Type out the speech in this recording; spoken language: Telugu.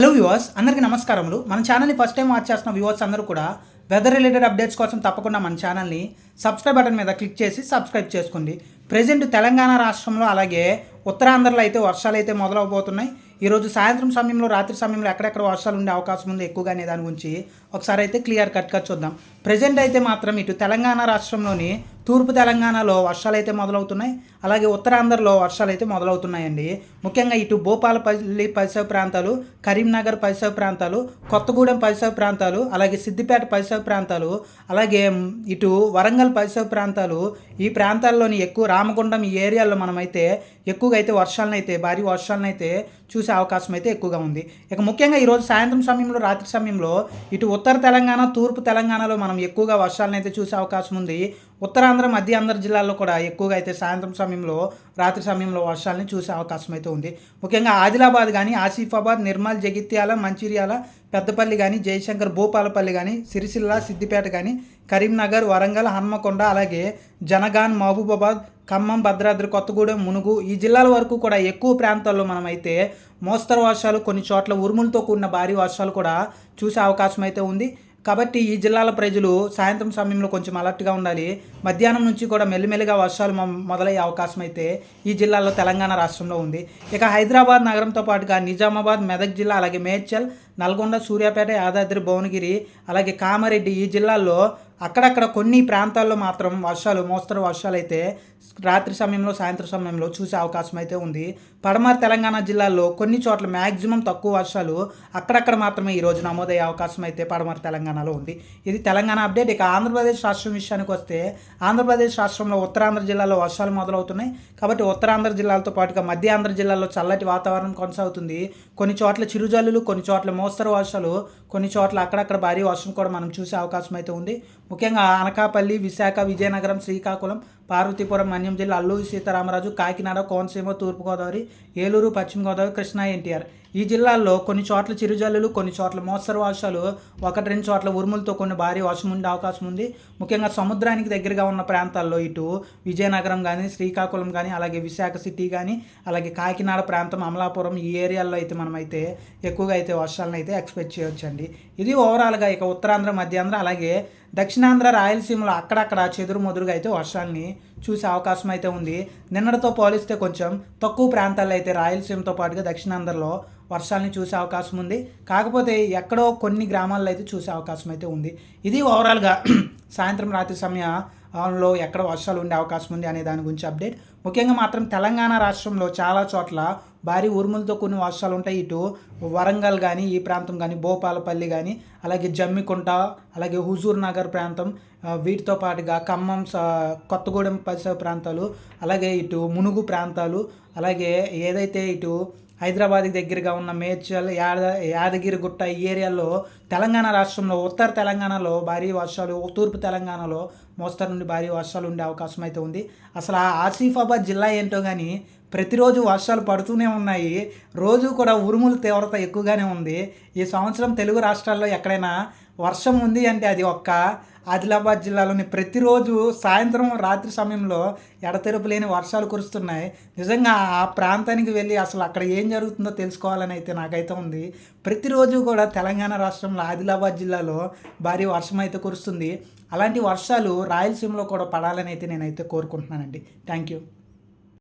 హలో వ్యూవర్స్ అందరికీ నమస్కారములు. మన ఛానల్ని ఫస్ట్ టైం వాచ్ చేస్తున్న వ్యూవర్స్ అందరూ కూడా వెదర్ రిలేటెడ్ అప్డేట్స్ కోసం తప్పకుండా మన ఛానల్ని సబ్స్క్రైబ్ బటన్ మీద క్లిక్ చేసి సబ్స్క్రైబ్ చేసుకోండి. ప్రజెంట్ తెలంగాణ రాష్ట్రంలో అలాగే ఉత్తరాంధ్రలో అయితే వర్షాలు అయితే మొదలవబోతున్నాయి. ఈరోజు సాయంత్రం సమయంలో రాత్రి సమయంలో ఎక్కడెక్కడ వర్షాలు ఉండే అవకాశం ఉంది ఎక్కువగా అనే దాని గురించి ఒకసారి అయితే క్లియర్ కట్గా చూద్దాం. ప్రజెంట్ అయితే మాత్రం ఇటు తెలంగాణ రాష్ట్రంలోని తూర్పు తెలంగాణలో వర్షాలు అయితే మొదలవుతున్నాయి. అలాగే ఉత్తరాంధ్రలో వర్షాలు అయితే మొదలవుతున్నాయండి. ముఖ్యంగా ఇటు భూపాలపల్లి పరిసర ప్రాంతాలు కరీంనగర్ పరిసర ప్రాంతాలు కొత్తగూడెం పరిసర ప్రాంతాలు అలాగే సిద్దిపేట పరిసర ప్రాంతాలు అలాగే ఇటు వరంగల్ పరిసర ప్రాంతాలు ఈ ప్రాంతాల్లోని ఎక్కువ రామగుండం ఈ ఏరియాలో మనమైతే ఎక్కువగా అయితే వర్షాలను అయితే భారీ వర్షాలను అయితే చూసే అవకాశం అయితే ఎక్కువగా ఉంది. ఇక ముఖ్యంగా ఈరోజు సాయంత్రం సమయంలో రాత్రి సమయంలో ఇటు ఉత్తర తెలంగాణ తూర్పు తెలంగాణలో మనం ఎక్కువగా వర్షాలను అయితే చూసే అవకాశం ఉంది. ఉత్తరాంధ్ర మధ్య ఆంధ్ర జిల్లాల్లో కూడా ఎక్కువగా అయితే సాయంత్రం సమయంలో రాత్రి సమయంలో వర్షాలని చూసే అవకాశం అయితే ఉంది. ముఖ్యంగా ఆదిలాబాద్ కానీ ఆసిఫాబాద్ నిర్మల్ జగిత్యాల మంచిర్యాల పెద్దపల్లి కానీ జయశంకర్ భూపాలపల్లి కానీ సిరిసిల్ల సిద్దిపేట కానీ కరీంనగర్ వరంగల్ హన్మకొండ అలాగే జనగాన్ మహబూబాబాద్ ఖమ్మం భద్రాద్రి కొత్తగూడెం మునుగు ఈ జిల్లాల వరకు కూడా ఎక్కువ ప్రాంతాల్లో మనమైతే మోస్తరు వర్షాలు కొన్ని చోట్ల ఉరుములతో కూడిన భారీ వర్షాలు కూడా చూసే అవకాశం అయితే ఉంది. కాబట్టి ఈ జిల్లాల ప్రజలు సాయంత్రం సమయంలో కొంచెం అలర్ట్గా ఉండాలి. మధ్యాహ్నం నుంచి కూడా మెల్లిమెల్లిగా వర్షాలు మొదలయ్యే అవకాశం అయితే ఈ జిల్లాలో తెలంగాణ రాష్ట్రంలో ఉంది. ఇక హైదరాబాద్ నగరంతో పాటుగా నిజామాబాద్ మెదక్ జిల్లా అలాగే మేడ్చల్ నల్గొండ సూర్యాపేట యాదాద్రి భువనగిరి అలాగే కామారెడ్డి ఈ జిల్లాల్లో అక్కడక్కడ కొన్ని ప్రాంతాల్లో మాత్రం వర్షాలు మోస్తరు వర్షాలు అయితే రాత్రి సమయంలో సాయంత్రం సమయంలో చూసే అవకాశం అయితే ఉంది. పడమర తెలంగాణ జిల్లాల్లో కొన్ని చోట్ల మ్యాక్సిమం తక్కువ వర్షాలు అక్కడక్కడ మాత్రమే ఈరోజు నమోదయ్యే అవకాశం అయితే పడమర తెలంగాణలో ఉంది. ఇది తెలంగాణ అప్డేట్. ఇక ఆంధ్రప్రదేశ్ రాష్ట్రం విషయానికి వస్తే ఆంధ్రప్రదేశ్ రాష్ట్రంలో ఉత్తరాంధ్ర జిల్లాలో వర్షాలు మొదలవుతున్నాయి. కాబట్టి ఉత్తరాంధ్ర జిల్లాలతో పాటుగా మధ్య ఆంధ్ర జిల్లాలో చల్లటి వాతావరణం కొనసాగుతుంది. కొన్ని చోట్ల చిరుజల్లులు కొన్ని చోట్ల మోస్తరు వర్షాలు కొన్ని చోట్ల అక్కడక్కడ భారీ వర్షం కూడా మనం చూసే అవకాశం అయితే ఉంది. ముఖ్యంగా అనకాపల్లి విశాఖ విజయనగరం శ్రీకాకుళం పార్వతీపురం మన్యం జిల్లా అల్లూరి సీతారామరాజు కాకినాడ కోనసీమ తూర్పుగోదావరి ఏలూరు పశ్చిమ గోదావరి కృష్ణా ఎన్టీఆర్. ఈ జిల్లాల్లో కొన్ని చోట్ల చిరుజల్లులు కొన్ని చోట్ల మోస్తరు వర్షాలు ఒకటి రెండు చోట్ల ఉరుములతో కొన్ని భారీ వర్షం ఉండే అవకాశం ఉంది. ముఖ్యంగా సముద్రానికి దగ్గరగా ఉన్న ప్రాంతాల్లో ఇటు విజయనగరం కానీ శ్రీకాకుళం కానీ అలాగే విశాఖ సిటీ కానీ అలాగే కాకినాడ ప్రాంతం అమలాపురం ఈ ఏరియాల్లో అయితే మనమైతే ఎక్కువగా అయితే వర్షాలను అయితే ఎక్స్పెక్ట్ చేయొచ్చండి. ఇది ఓవరాల్గా ఇక ఉత్తరాంధ్ర మధ్యాంధ్ర అలాగే దక్షిణాంధ్ర రాయలసీమలో అక్కడక్కడ చెదురు మొదురుగా అయితే వర్షాలని చూసే అవకాశం అయితే ఉంది. నిన్నటితో పోలిస్తే కొంచెం తక్కువ ప్రాంతాల్లో అయితే రాయలసీమతో పాటుగా దక్షిణాంధ్రలో వర్షాలని చూసే అవకాశం ఉంది. కాకపోతే ఎక్కడో కొన్ని గ్రామాల్లో అయితే చూసే అవకాశం అయితే ఉంది. ఇది ఓవరాల్గా సాయంత్రం రాత్రి సమయ లో ఎక్కడ వర్షాలు ఉండే అవకాశం ఉంది అనే దాని గురించి అప్డేట్. ముఖ్యంగా మాత్రం తెలంగాణ రాష్ట్రంలో చాలా చోట్ల భారీ ఉరుములతో కొన్ని వర్షాలు ఉంటాయి. ఇటు వరంగల్ కానీ ఈ ప్రాంతం కానీ భోపాలపల్లి కానీ అలాగే జమ్మికుంట అలాగే హుజూర్ నగర్ ప్రాంతం వీటితో పాటుగా ఖమ్మం కొత్తగూడెం పరిసర ప్రాంతాలు అలాగే ఇటు మునుగు ప్రాంతాలు అలాగే ఏదైతే ఇటు హైదరాబాద్కి దగ్గరగా ఉన్న మేడ్చల్ యాద యాదగిరిగుట్ట ఈ ఏరియాలో తెలంగాణ రాష్ట్రంలో ఉత్తర తెలంగాణలో భారీ వర్షాలు తూర్పు తెలంగాణలో మోస్తరు నుండి భారీ వర్షాలు ఉండే అవకాశం అయితే ఉంది. అసలు ఆ ఆసిఫాబాద్ జిల్లా ఏంటో కానీ ప్రతిరోజు వర్షాలు పడుతూనే ఉన్నాయి. రోజు కూడా ఉరుముల తీవ్రత ఎక్కువగానే ఉంది. ఈ సంవత్సరం తెలుగు రాష్ట్రాల్లో ఎక్కడైనా వర్షం ఉంది అంటే అది ఒక్క ఆదిలాబాద్ జిల్లాలోని ప్రతిరోజు సాయంత్రం రాత్రి సమయంలో ఎడతెరుపు లేని వర్షాలు కురుస్తున్నాయి. నిజంగా ఆ ప్రాంతానికి వెళ్ళి అసలు అక్కడ ఏం జరుగుతుందో తెలుసుకోవాలని అయితే నాకైతే ఉంది. ప్రతిరోజు కూడా తెలంగాణ రాష్ట్రంలో ఆదిలాబాద్ జిల్లాలో భారీ వర్షం అయితే కురుస్తుంది. అలాంటి వర్షాలు రాయలసీమలో కూడా పడాలని అయితే నేనైతే కోరుకుంటున్నానండి. Thank you